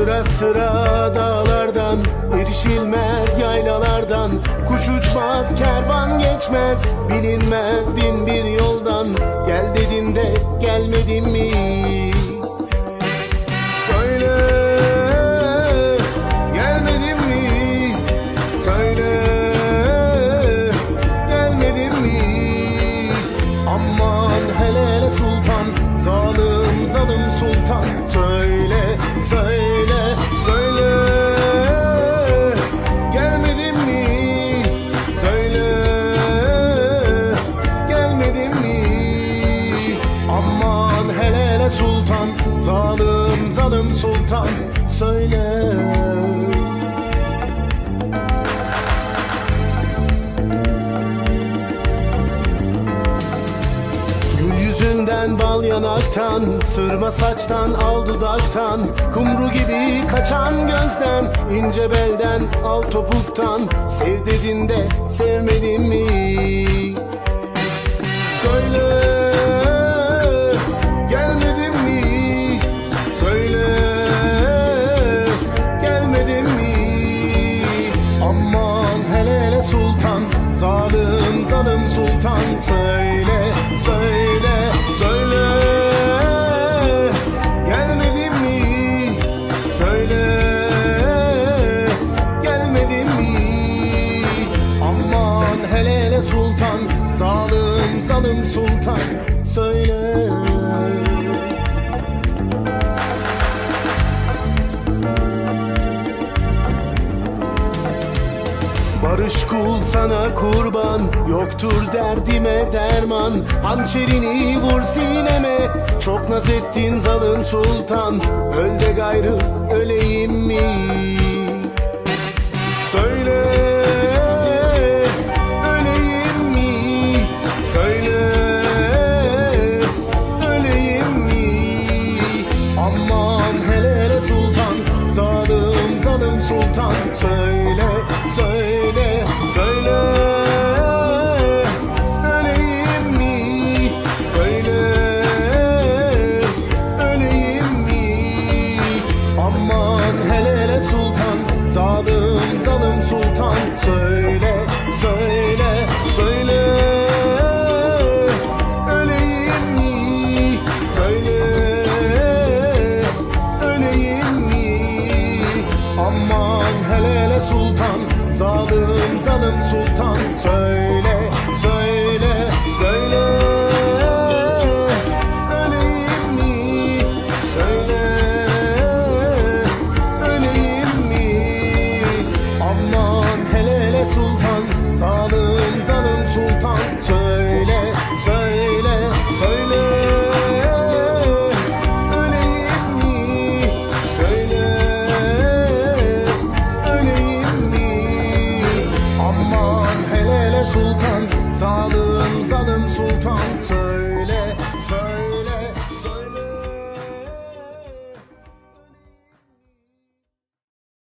Sıra sıra dağlardan erişilmez yaylalardan. Kuş uçmaz kervan geçmez bilinmez bin bir yoldan sultan Söyle yüzünden bal yanaktan Sırma saçtan al dudaktan Kumru gibi kaçan gözden ince belden al topuktan Sev dedin de sevmedin mi? Zalim sultan Söyle söyle söyle Gelmedin mi? Söyle gelmedin mi? Aman hele hele sultan Zalim zalim sultan Söyle kul sana kurban Yoktur derdime derman Hançerini vur sineme Çok naz ettin zalim sultan Öl de gayrı öleyim mi? Zalim zalim sultan